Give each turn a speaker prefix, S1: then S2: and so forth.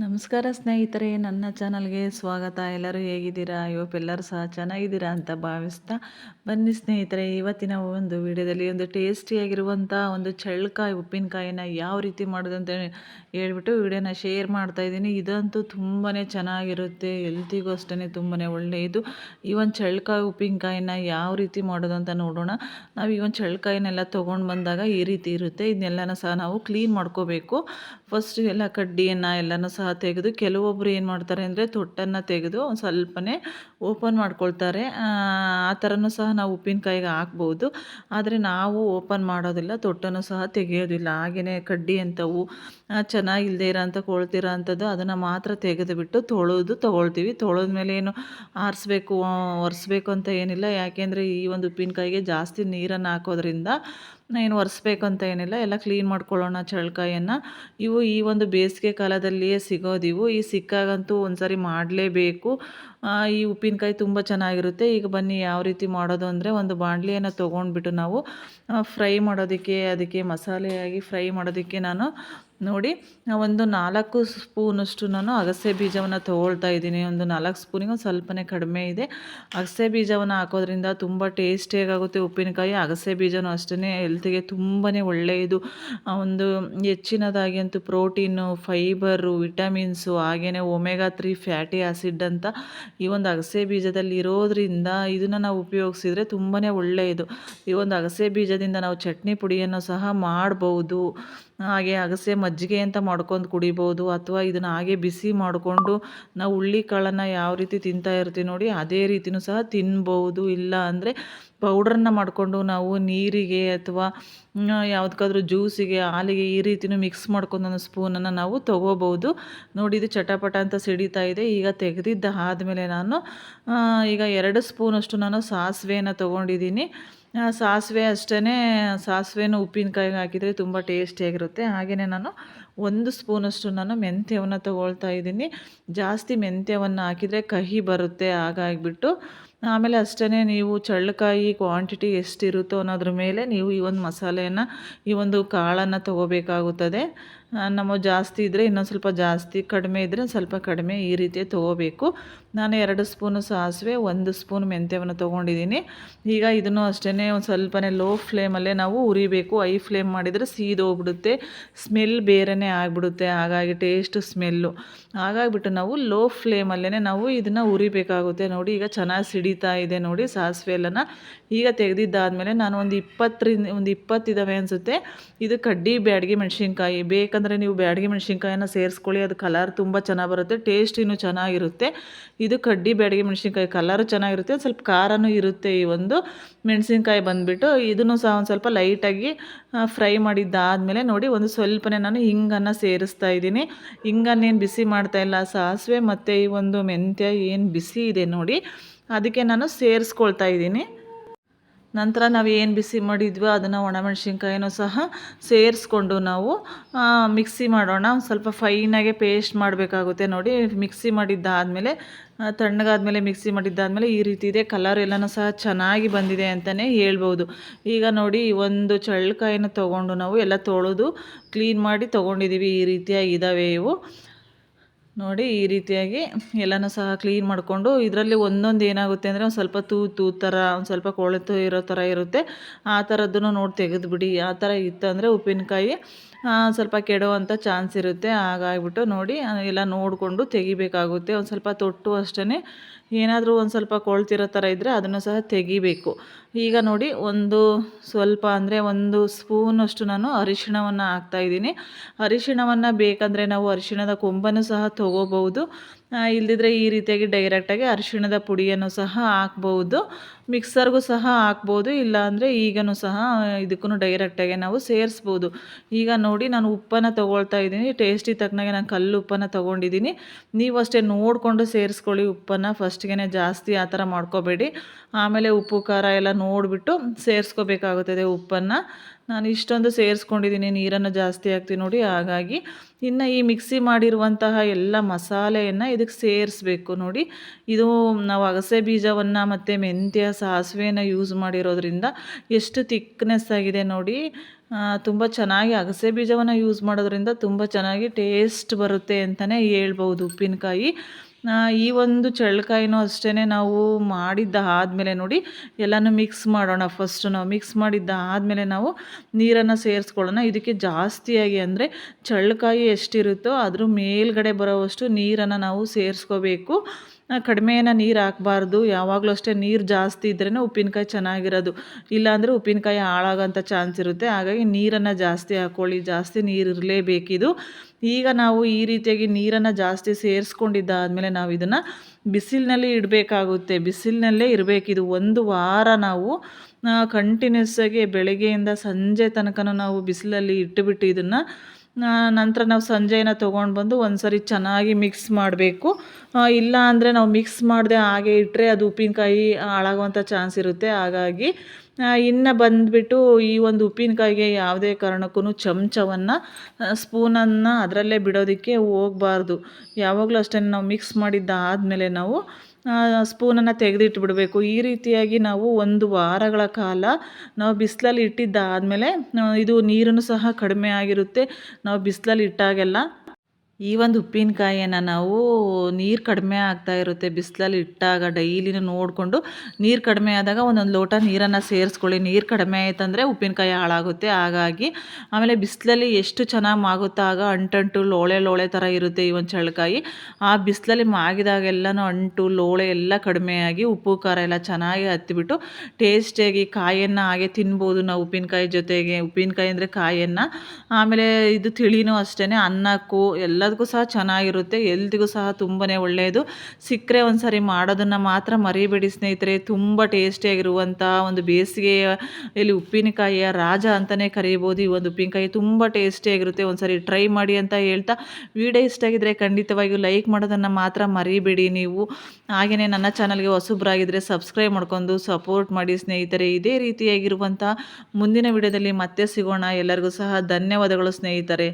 S1: ನಮಸ್ಕಾರ ಸ್ನೇಹಿತರೆ, ನನ್ನ ಚಾನಲ್ಗೆ ಸ್ವಾಗತ. ಎಲ್ಲರೂ ಹೇಗಿದ್ದೀರಾ? ಎಲ್ಲರೂ ಸಹ ಚೆನ್ನಾಗಿದ್ದೀರಾ ಅಂತ ಭಾವಿಸ್ತಾ ಬನ್ನಿ ಸ್ನೇಹಿತರೆ. ಇವತ್ತಿನ ಒಂದು ವಿಡಿಯೋದಲ್ಲಿ ಒಂದು ಟೇಸ್ಟಿಯಾಗಿರುವಂಥ ಒಂದು ಚಳ್ಳಕಾಯಿ, ಉಪ್ಪಿನಕಾಯಿನ ಯಾವ ರೀತಿ ಮಾಡೋದು ಅಂತ ಹೇಳ್ಬಿಟ್ಟು ವಿಡಿಯೋನ ಶೇರ್ ಮಾಡ್ತಾ ಇದ್ದೀನಿ. ಇದಂತೂ ತುಂಬಾ ಚೆನ್ನಾಗಿರುತ್ತೆ. ಎಲ್ತಿಗೂ ಅಷ್ಟೇ ತುಂಬಾ ಒಳ್ಳೆಯದು. ಈ ಒಂದು ಚಳ್ಳಕಾಯಿ, ಉಪ್ಪಿನಕಾಯಿನ ಯಾವ ರೀತಿ ಮಾಡೋದು ಅಂತ ನೋಡೋಣ. ನಾವು ಈ ಒಂದು ಚಳ್ಳಕಾಯಿನೆಲ್ಲ ತೊಗೊಂಡು ಬಂದಾಗ ಈ ರೀತಿ ಇರುತ್ತೆ. ಇದನ್ನೆಲ್ಲನೂ ಸಹ ನಾವು ಕ್ಲೀನ್ ಮಾಡ್ಕೋಬೇಕು. ಫಸ್ಟ್ ಎಲ್ಲ ಕಡ್ಡಿಯನ್ನು ಎಲ್ಲನೂ ಸಹ ತೆಗೆದು ಕೆಲವೊಬ್ಬರು ಏನು ಮಾಡ್ತಾರೆ ಅಂದರೆ ತೊಟ್ಟನ್ನು ತೆಗೆದು ಒಂದು ಸ್ವಲ್ಪನೇ ಓಪನ್ ಮಾಡ್ಕೊಳ್ತಾರೆ. ಆ ಥರನೂ ಸಹ ನಾವು ಉಪ್ಪಿನಕಾಯಿಗೆ ಹಾಕ್ಬೋದು. ಆದರೆ ನಾವು ಓಪನ್ ಮಾಡೋದಿಲ್ಲ, ತೊಟ್ಟನ್ನು ಸಹ ತೆಗೆಯೋದಿಲ್ಲ. ಹಾಗೆಯೇ ಕಡ್ಡಿ ಅಂಥವು ಚೆನ್ನಾಗಿಲ್ಲದೆ ಇರೋಂಥ ಕೊಳ್ತಿರೋ ಅಂಥದ್ದು ಅದನ್ನು ಮಾತ್ರ ತೆಗೆದುಬಿಟ್ಟು ತೊಳೆದು ತೊಗೊಳ್ತೀವಿ. ತೊಳೆದ ಮೇಲೆ ಏನು ಆರಿಸ್ಬೇಕು ಒರೆಸ್ಬೇಕು ಅಂತ ಏನಿಲ್ಲ. ಯಾಕೆಂದರೆ ಈ ಒಂದು ಉಪ್ಪಿನಕಾಯಿಗೆ ಜಾಸ್ತಿ ನೀರನ್ನು ಹಾಕೋದ್ರಿಂದ ಏನು ಒರೆಸ್ಬೇಕು ಅಂತ ಏನಿಲ್ಲ. ಎಲ್ಲ ಕ್ಲೀನ್ ಮಾಡ್ಕೊಳ್ಳೋಣ ಚಳಕಾಯನ್ನು ಇವು ಈ ಒಂದು ಬೇಸಿಗೆ ಕಾಲದಲ್ಲಿಯೇ ಸಿಗೋದಿವು ಈ ಸಿಕ್ಕಾಗಂತೂ ಒಂದು ಮಾಡಲೇಬೇಕು. ಈ ಉಪ್ಪಿನಕಾಯಿ ತುಂಬ ಚೆನ್ನಾಗಿರುತ್ತೆ. ಈಗ ಬನ್ನಿ ಯಾವ ರೀತಿ ಮಾಡೋದು ಅಂದರೆ ಒಂದು ಬಾಣಲಿಯನ್ನು ತೊಗೊಂಡ್ಬಿಟ್ಟು ನಾವು ಫ್ರೈ ಮಾಡೋದಕ್ಕೆ, ಅದಕ್ಕೆ ಮಸಾಲೆಯಾಗಿ ಫ್ರೈ ಮಾಡೋದಕ್ಕೆ ನಾನು ನೋಡಿ ಒಂದು ನಾಲ್ಕು ಸ್ಪೂನಷ್ಟು ನಾನು ಅಗಸೆ ಬೀಜವನ್ನು ತೊಗೊಳ್ತಾ ಇದ್ದೀನಿ. ಒಂದು ನಾಲ್ಕು ಸ್ಪೂನಿಗೆ ಒಂದು ಸ್ವಲ್ಪನೇ ಕಡಿಮೆ ಇದೆ. ಅಗಸೆ ಬೀಜವನ್ನು ಹಾಕೋದ್ರಿಂದ ತುಂಬ ಟೇಸ್ಟಿಯಾಗುತ್ತೆ ಉಪ್ಪಿನಕಾಯಿ ಅಗಸೆ ಬೀಜನೂ ಅಷ್ಟೇ ಹೆಲ್ತಿಗೆ ತುಂಬಾ ಒಳ್ಳೆಯದು. ಒಂದು ಹೆಚ್ಚಿನದಾಗಿ ಅಂತೂ ಪ್ರೋಟೀನು ಫೈಬರು ವಿಟಮಿನ್ಸು ಹಾಗೆಯೇ ಒಮೆಗಾ ತ್ರೀ ಫ್ಯಾಟಿ ಆ್ಯಸಿಡ್ ಅಂತ ಈ ಒಂದು ಅಗಸೆ ಬೀಜದಲ್ಲಿ ಇರೋದ್ರಿಂದ ಇದನ್ನು ನಾವು ಉಪಯೋಗಿಸಿದರೆ ತುಂಬಾ ಒಳ್ಳೆಯದು. ಈ ಒಂದು ಅಗಸೆ ಬೀಜದಿಂದ ನಾವು ಚಟ್ನಿ ಪುಡಿಯನ್ನು ಸಹ ಮಾಡ್ಬೋದು. ಹಾಗೆ ಅಗಸೆ ಮಜ್ಜಿಗೆ ಅಂತ ಮಾಡ್ಕೊಂಡು ಕುಡಿಬೋದು ಅಥವಾ ಇದನ್ನು ಹಾಗೆ ಬಿಸಿ ಮಾಡಿಕೊಂಡು ನಾವು ಹುಳ್ಳಿ ಹುಳ್ಳಿಕಾಳನ್ನು ಯಾವ ರೀತಿ ತಿಂತಾ ಇರ್ತೀವಿ ನೋಡಿ, ಅದೇ ರೀತಿಯೂ ಸಹ ತಿನ್ಬೋದು. ಇಲ್ಲ ಅಂದರೆ ಪೌಡ್ರನ್ನ ಮಾಡಿಕೊಂಡು ನಾವು ನೀರಿಗೆ ಅಥವಾ ಯಾವುದಕ್ಕಾದ್ರೂ ಜ್ಯೂಸಿಗೆ, ಹಾಲಿಗೆ ಈ ರೀತಿಯೂ ಮಿಕ್ಸ್ ಮಾಡ್ಕೊಂಡು ಒಂದು ಸ್ಪೂನನ್ನು ನಾವು ತೊಗೋಬೋದು ನೋಡಿ, ಇದು ಚಟಪಟ ಅಂತ ಸಿಡಿತಾ ಇದೆ. ಈಗ ತೆಗೆದಿದ್ದ ಆದಮೇಲೆ ನಾನು ಈಗ ಎರಡು ಸ್ಪೂನಷ್ಟು ನಾನು ಸಾಸಿವೆಯನ್ನು ತೊಗೊಂಡಿದ್ದೀನಿ. ಸಾಸಿವೆ ಅಷ್ಟೇ ಸಾಸಿವೆನೂ ಉಪ್ಪಿನಕಾಯಿಗೆ ಹಾಕಿದರೆ ತುಂಬ ಟೇಸ್ಟಿಯಾಗಿರುತ್ತೆ ಹಾಗೆಯೇ ನಾನು ಒಂದು ಸ್ಪೂನಷ್ಟು ನಾನು ಮೆಂತ್ಯವನ್ನು ತಗೊಳ್ತಾ ಇದ್ದೀನಿ. ಜಾಸ್ತಿ ಮೆಂತ್ಯವನ್ನು ಹಾಕಿದರೆ ಕಹಿ ಬರುತ್ತೆ, ಹಾಗಾಗಿಬಿಟ್ಟು. ಆಮೇಲೆ ಅಷ್ಟೇ ನೀವು ಚಳ್ಳಕಾಯಿ ಕ್ವಾಂಟಿಟಿ ಎಷ್ಟಿರುತ್ತೋ ಅನ್ನೋದ್ರ ಮೇಲೆ ನೀವು ಈ ಒಂದು ಮಸಾಲೆಯನ್ನು, ಈ ಒಂದು ಕಾಳನ್ನು ತೊಗೋಬೇಕಾಗುತ್ತದೆ. ನಮ್ಮ ಜಾಸ್ತಿ ಇದ್ದರೆ ಇನ್ನೊಂದು ಸ್ವಲ್ಪ ಜಾಸ್ತಿ, ಕಡಿಮೆ ಇದ್ದರೆ ಸ್ವಲ್ಪ ಕಡಿಮೆ ಈ ರೀತಿ ತೊಗೋಬೇಕು. ನಾನು ಎರಡು ಸ್ಪೂನು ಸಾಸಿವೆ, ಒಂದು ಸ್ಪೂನ್ ಮೆಂತ್ಯವನ್ನು ತೊಗೊಂಡಿದ್ದೀನಿ. ಈಗ ಇದನ್ನು ಅಷ್ಟೇ ಒಂದು ಸ್ವಲ್ಪನೇ ಲೋ ಫ್ಲೇಮಲ್ಲೇ ನಾವು ಉರಿಬೇಕು. ಐ ಫ್ಲೇಮ್ ಮಾಡಿದರೆ ಸೀದೋಗ್ಬಿಡುತ್ತೆ ಸ್ಮೆಲ್ ಬೇರೆಯೇ ಆಗಿಬಿಡುತ್ತೆ. ಹಾಗಾಗಿ ಟೇಸ್ಟ್ ಸ್ಮೆಲ್ಲು ಹಾಗಾಗಿಬಿಟ್ಟು ನಾವು ಲೋ ಫ್ಲೇಮಲ್ಲೇ ನಾವು ಇದನ್ನು ಉರಿಬೇಕಾಗುತ್ತೆ. ನೋಡಿ, ಈಗ ಚೆನ್ನಾಗಿ ಸಿಡಿತಾ ಇದೆ ನೋಡಿ ಸಾಸಿವೆ ಎಲ್ಲನ. ಈಗ ತೆಗೆದಿದ್ದಾದಮೇಲೆ ನಾನು ಒಂದು ಇಪ್ಪತ್ತರಿಂದ, ಒಂದು ಇಪ್ಪತ್ತಿದ್ದಾವೆ ಅನಿಸುತ್ತೆ. ಇದು ಕಡ್ಡಿ ಬ್ಯಾಡಗಿ ಮೆಣಸಿನ್ಕಾಯಿ. ಬೇಕಂದರೆ ನೀವು ಬ್ಯಾಡಗಿ ಮೆಣಸಿನ್ಕಾಯಿನ ಸೇರಿಸ್ಕೊಳ್ಳಿ, ಅದು ಕಲರ್ ತುಂಬ ಚೆನ್ನಾಗಿ ಬರುತ್ತೆ ಟೇಸ್ಟ್ ಇನ್ನೂ ಚೆನ್ನಾಗಿರುತ್ತೆ. ಇದು ಕಡ್ಡಿ ಬ್ಯಾಡಗಿ ಮೆಣಸಿನ್ಕಾಯಿ ಕಲರು ಚೆನ್ನಾಗಿರುತ್ತೆ ಸ್ವಲ್ಪ ಖಾರನೂ ಇರುತ್ತೆ ಈ ಒಂದು ಮೆಣಸಿನ್ಕಾಯಿ ಬಂದುಬಿಟ್ಟು. ಇದನ್ನು ಸಹ ಒಂದು ಸ್ವಲ್ಪ ಲೈಟಾಗಿ ಫ್ರೈ ಮಾಡಿದ್ದಾದಮೇಲೆ ನೋಡಿ, ಒಂದು ಸ್ವಲ್ಪನೇ ನಾನು ಹಿಂಗನ್ನು ಸೇರಿಸ್ತಾ ಇದ್ದೀನಿ. ಹಿಂಗನ್ನೇನು ಬಿಸಿ ಮಾಡ್ತಾ ಇಲ್ಲ, ಸಾಸಿವೆ ಮತ್ತು ಈ ಒಂದು ಮೆಂತ್ಯ ಏನು ಬಿಸಿ ಇದೆ ನೋಡಿ, ಅದಕ್ಕೆ ನಾನು ಸೇರಿಸ್ಕೊಳ್ತಾ ಇದ್ದೀನಿ. ನಂತರ ನಾವು ಏನು ಬಿಸಿ ಮಾಡಿದ್ವೋ ಅದನ್ನು ಒಣಮೆಣ್ಸಿನ್ಕಾಯಿನೂ ಸಹ ಸೇರಿಸ್ಕೊಂಡು ನಾವು ಮಿಕ್ಸಿ ಮಾಡೋಣ. ಸ್ವಲ್ಪ ಫೈನಾಗೆ ಪೇಸ್ಟ್ ಮಾಡಬೇಕಾಗುತ್ತೆ ನೋಡಿ. ಮಿಕ್ಸಿ ಮಾಡಿದ್ದಾದಮೇಲೆ ತಣ್ಣಗಾದ್ಮೇಲೆ ಮಿಕ್ಸಿ ಮಾಡಿದ್ದಾದಮೇಲೆ ಈ ರೀತಿ ಇದೆ. ಕಲರ್ ಎಲ್ಲನೂ ಸಹ ಚೆನ್ನಾಗಿ ಬಂದಿದೆ ಅಂತಲೇ ಹೇಳ್ಬೋದು. ಈಗ ನೋಡಿ, ಒಂದು ಚಳ್ಳಕಾಯಿನ ತೊಗೊಂಡು ನಾವು ಎಲ್ಲ ತೊಳೆದು ಕ್ಲೀನ್ ಮಾಡಿ ತೊಗೊಂಡಿದ್ದೀವಿ ಈ ರೀತಿಯಾಗಿ ಇದ್ದಾವೆ ಇವು. ನೋಡಿ ಈ ರೀತಿಯಾಗಿ ಎಲ್ಲನೂ ಸಹ ಕ್ಲೀನ್ ಮಾಡಿಕೊಂಡು ಇದರಲ್ಲಿ ಒಂದೊಂದು ಏನಾಗುತ್ತೆ ಅಂದರೆ ಒಂದು ಸ್ವಲ್ಪ ತೂ ತೂ ಥರ ಒಂದು ಸ್ವಲ್ಪ ಕೊಳೆತು ಇರೋ ಥರ ಇರುತ್ತೆ. ಆ ಥರದ್ದನ್ನು ನೋಡಿ ತೆಗೆದುಬಿಡಿ. ಆ ಥರ ಇತ್ತಂದರೆ ಉಪ್ಪಿನಕಾಯಿ ಸ್ವಲ್ಪ ಕೆಡುವಂಥ ಚಾನ್ಸ್ ಇರುತ್ತೆ. ಹಾಗಾಗಿಬಿಟ್ಟು ನೋಡಿ ಎಲ್ಲ ನೋಡಿಕೊಂಡು ತೆಗಿಬೇಕಾಗುತ್ತೆ. ಒಂದು ಸ್ವಲ್ಪ ತೊಟ್ಟು ಅಷ್ಟೇ ಏನಾದರೂ ಒಂದು ಸ್ವಲ್ಪ ಕೊಳ್ತಿರೋ ಥರ ಇದ್ದರೆ ಅದನ್ನು ಸಹ ತೆಗಿಬೇಕು. ಈಗ ನೋಡಿ, ಒಂದು ಸ್ವಲ್ಪ ಅಂದರೆ ಒಂದು ಸ್ಪೂನಷ್ಟು ನಾನು ಅರಿಶಿಣವನ್ನು ಹಾಕ್ತಾಯಿದ್ದೀನಿ ಅರಿಶಿಣವನ್ನು ಬೇಕಂದರೆ ನಾವು ಅರಿಶಿಣದ ಕೊಂಬನ್ನು ಸಹ ತೊಗೋಬೋದು ಇಲ್ಲದಿದ್ದರೆ ಈ ರೀತಿಯಾಗಿ ಡೈರೆಕ್ಟಾಗಿ ಅರಿಶಿಣದ ಪುಡಿಯನ್ನು ಸಹ ಹಾಕ್ಬೋದು. ಮಿಕ್ಸರ್ಗೂ ಸಹ ಹಾಕ್ಬೋದು, ಇಲ್ಲಾಂದರೆ ಈಗನೂ ಸಹ ಇದಕ್ಕೂ ಡೈರೆಕ್ಟಾಗಿ ನಾವು ಸೇರಿಸ್ಬೋದು. ಈಗ ನೋಡಿ ನಾನು ಉಪ್ಪನ್ನು ತೊಗೊಳ್ತಾ ಇದ್ದೀನಿ. ಟೇಸ್ಟಿ ತಕ್ಕನಾಗೆ ನಾನು ಕಲ್ಲು ಉಪ್ಪನ್ನು ತೊಗೊಂಡಿದ್ದೀನಿ. ನೀವು ಅಷ್ಟೇ ನೋಡಿಕೊಂಡು ಸೇರಿಸ್ಕೊಳ್ಳಿ ಉಪ್ಪನ್ನು. ಫಸ್ಟ್ಗೆ ಜಾಸ್ತಿ ಆ ಥರ ಮಾಡ್ಕೋಬೇಡಿ. ಆಮೇಲೆ ಉಪ್ಪು, ಖಾರ ಎಲ್ಲ ನೋಡಿಬಿಟ್ಟು ಸೇರಿಸ್ಕೋಬೇಕಾಗುತ್ತದೆ ಉಪ್ಪನ್ನು. ನಾನು ಇಷ್ಟೊಂದು ಸೇರಿಸ್ಕೊಂಡಿದ್ದೀನಿ, ನೀರನ್ನು ಜಾಸ್ತಿ ಹಾಕ್ತೀನಿ ನೋಡಿ. ಹಾಗಾಗಿ ಇನ್ನು ಈ ಮಿಕ್ಸಿ ಮಾಡಿರುವಂತಹ ಎಲ್ಲ ಮಸಾಲೆಯನ್ನು ಇದಕ್ಕೆ ಸೇರಿಸ್ಬೇಕು ನೋಡಿ. ಇದು ನಾವು ಅಗಸೆ ಬೀಜವನ್ನು ಮತ್ತು ಮೆಂತ್ಯ ಸಾಸಿವೆನ ಯೂಸ್ ಮಾಡಿರೋದ್ರಿಂದ ಎಷ್ಟು ತಿಕ್ನೆಸ್ ಆಗಿದೆ ನೋಡಿ. ತುಂಬ ಚೆನ್ನಾಗಿ ಅಗಸೆ ಬೀಜವನ್ನು ಯೂಸ್ ಮಾಡೋದ್ರಿಂದ ತುಂಬ ಚೆನ್ನಾಗಿ ಟೇಸ್ಟ್ ಬರುತ್ತೆ ಅಂತಲೇ ಹೇಳ್ಬೋದು ಉಪ್ಪಿನಕಾಯಿ. ಈ ಒಂದು ಚಳ್ಳಕಾಯಿನೂ ಅಷ್ಟೇ ನಾವು ಮಾಡಿದ್ದ ಆದಮೇಲೆ ನೋಡಿ ಎಲ್ಲನೂ ಮಿಕ್ಸ್ ಮಾಡೋಣ. ಫಸ್ಟು ನಾವು ಮಿಕ್ಸ್ ಮಾಡಿದ್ದ ಆದಮೇಲೆ ನಾವು ನೀರನ್ನು ಸೇರಿಸ್ಕೊಳ್ಳೋಣ. ಇದಕ್ಕೆ ಜಾಸ್ತಿಯಾಗಿ ಅಂದರೆ ಚಳ್ಳಕಾಯಿ ಎಷ್ಟಿರುತ್ತೋ ಅದ್ರ ಮೇಲ್ಗಡೆ ಬರೋವಷ್ಟು ನೀರನ್ನು ನಾವು ಸೇರಿಸ್ಕೋಬೇಕು. ಕಡಿಮೆನ ನೀರು ಹಾಕಬಾರ್ದು. ಯಾವಾಗಲೂ ಅಷ್ಟೇ ನೀರು ಜಾಸ್ತಿ ಇದ್ರೇ ಉಪ್ಪಿನಕಾಯಿ ಚೆನ್ನಾಗಿರೋದು. ಇಲ್ಲಾಂದರೆ ಉಪ್ಪಿನಕಾಯಿ ಹಾಳಾಗೋಂಥ ಚಾನ್ಸ್ ಇರುತ್ತೆ. ಹಾಗಾಗಿ ನೀರನ್ನು ಜಾಸ್ತಿ ಹಾಕ್ಕೊಳ್ಳಿ ಜಾಸ್ತಿ ನೀರು ಇರಲೇಬೇಕಿದು. ಈಗ ನಾವು ಈ ರೀತಿಯಾಗಿ ನೀರನ್ನು ಜಾಸ್ತಿ ಸೇರಿಸ್ಕೊಂಡಿದ್ದಾದಮೇಲೆ ನಾವು ಇದನ್ನು ಬಿಸಿಲಿನಲ್ಲಿ ಇಡಬೇಕಾಗುತ್ತೆ. ಬಿಸಿಲಿನಲ್ಲೇ ಇರಬೇಕಿದು. ಒಂದು ವಾರ ನಾವು ಕಂಟಿನ್ಯೂಸ್ ಆಗಿ ಬೆಳಗ್ಗೆಯಿಂದ ಸಂಜೆ ತನಕ ನಾವು ಬಿಸಿಲಲ್ಲಿ ಇಟ್ಟುಬಿಟ್ಟು ಇದನ್ನು ನಂತರ ನಾವು ಸಂಜೆನ ತೊಗೊಂಡು ಬಂದು ಒಂದು ಸರಿ ಚೆನ್ನಾಗಿ ಮಿಕ್ಸ್ ಮಾಡಬೇಕು. ಇಲ್ಲ ಅಂದರೆ ನಾವು ಮಿಕ್ಸ್ ಮಾಡದೆ ಹಾಗೆ ಇಟ್ಟರೆ ಅದು ಉಪ್ಪಿನಕಾಯಿ ಹಾಳಾಗುವಂಥ ಚಾನ್ಸ್ ಇರುತ್ತೆ. ಹಾಗಾಗಿ ಇನ್ನು ಬಂದುಬಿಟ್ಟು ಈ ಒಂದು ಉಪ್ಪಿನಕಾಯಿಗೆ ಯಾವುದೇ ಕಾರಣಕ್ಕೂ ಚಮಚವನ್ನು ಸ್ಪೂನನ್ನು ಅದರಲ್ಲೇ ಬಿಡೋದಕ್ಕೆ ಹೋಗಬಾರ್ದು. ಯಾವಾಗಲೂ ಅಷ್ಟೇ ನಾವು ಮಿಕ್ಸ್ ಮಾಡಿದ್ದಾದಮೇಲೆ ನಾವು ಸ್ಪೂನನ್ನು ತೆಗೆದಿಟ್ಬಿಡಬೇಕು. ಈ ರೀತಿಯಾಗಿ ನಾವು ಒಂದು ವಾರಗಳ ಕಾಲ ನಾವು ಬಿಸಿಲಲ್ಲಿ ಇಟ್ಟಿದ್ದಾದಮೇಲೆ ಇದು ನೀರನ್ನು ಸಹ ಕಡಿಮೆ ಆಗಿರುತ್ತೆ. ನಾವು ಬಿಸಿಲಲ್ಲಿ ಇಟ್ಟಾಗೆಲ್ಲ ಈ ಒಂದು ಉಪ್ಪಿನಕಾಯಿಯನ್ನು ನಾವು ನೀರು ಕಡಿಮೆ ಆಗ್ತಾ ಇರುತ್ತೆ. ಬಿಸಿಲಲ್ಲಿ ಇಟ್ಟಾಗ ಡೈಲಿನೂ ನೋಡಿಕೊಂಡು ನೀರು ಕಡಿಮೆ ಆದಾಗ ಒಂದೊಂದು ಲೋಟ ನೀರನ್ನು ಸೇರಿಸ್ಕೊಳ್ಳಿ. ನೀರು ಕಡಿಮೆ ಆಯ್ತಂದರೆ ಉಪ್ಪಿನಕಾಯಿ ಹಾಳಾಗುತ್ತೆ. ಹಾಗಾಗಿ ಆಮೇಲೆ ಬಿಸಿಲಲ್ಲಿ ಎಷ್ಟು ಚೆನ್ನಾಗಿ ಮಾಗುತ್ತೋ ಆಗ ಅಂಟಂಟು, ಲೋಳೆ ಲೋಳೆ ಥರ ಇರುತ್ತೆ ಈ ಒಂದು ಚಳ್ಳಕಾಯಿ. ಆ ಬಿಸಿಲಲ್ಲಿ ಮಾಗಿದಾಗೆಲ್ಲನೂ ಅಂಟು, ಲೋಳೆ ಎಲ್ಲ ಕಡಿಮೆಯಾಗಿ ಉಪ್ಪು, ಖಾರ ಎಲ್ಲ ಚೆನ್ನಾಗಿ ಹತ್ತಿಬಿಟ್ಟು ಟೇಸ್ಟಿಯಾಗಿ ಕಾಯಿಯನ್ನು ಹಾಗೆ ತಿನ್ಬೋದು ನಾವು ಉಪ್ಪಿನಕಾಯಿ ಜೊತೆಗೆ. ಉಪ್ಪಿನಕಾಯಿ ಅಂದರೆ ಕಾಯಿಯನ್ನು ಆಮೇಲೆ ಇದು ತಿಳಿನೂ ಅಷ್ಟೇ ಅನ್ನಕ್ಕೂ ಎಲ್ಲ ಎಲ್ಲದಕ್ಕೂ ಸಹ ಚೆನ್ನಾಗಿರುತ್ತೆ, ಎಲ್ದಿಗೂ ಸಹ ತುಂಬನೇ ಒಳ್ಳೆಯದು ಸಿಕ್ಕರೆ ಒಂದು ಸಾರಿ ಮಾಡೋದನ್ನು ಮಾತ್ರ ಮರಿಬೇಡಿ ಸ್ನೇಹಿತರೆ, ತುಂಬ ಟೇಸ್ಟಿಯಾಗಿರುವಂಥ ಒಂದು ಬೇಸಿಗೆಯ ಇಲ್ಲಿ ಉಪ್ಪಿನಕಾಯಿಯ ರಾಜ ಅಂತಲೇ ಕರೀಬೋದು. ಈ ಒಂದು ಉಪ್ಪಿನಕಾಯಿ ತುಂಬ ಟೇಸ್ಟಿಯಾಗಿರುತ್ತೆ ಒಂದು ಸಾರಿ ಟ್ರೈ ಮಾಡಿ ಅಂತ ಹೇಳ್ತಾ ವಿಡಿಯೋ ಇಷ್ಟ ಆಗಿದ್ರೆ ಖಂಡಿತವಾಗಿಯೂ ಲೈಕ್ ಮಾಡೋದನ್ನು ಮಾತ್ರ ಮರಿಬೇಡಿ ನೀವು. ಹಾಗೆಯೇ ನನ್ನ ಚಾನಲ್ಗೆ ಹೊಸಬ್ರಾಗಿದ್ದರೆ ಸಬ್ಸ್ಕ್ರೈಬ್ ಮಾಡ್ಕೊಂಡು ಸಪೋರ್ಟ್ ಮಾಡಿ ಸ್ನೇಹಿತರೆ. ಇದೇ ರೀತಿಯಾಗಿರುವಂಥ ಮುಂದಿನ ವಿಡಿಯೋದಲ್ಲಿ ಮತ್ತೆ ಸಿಗೋಣ. ಎಲ್ಲರಿಗೂ ಸಹ ಧನ್ಯವಾದಗಳು ಸ್ನೇಹಿತರೆ.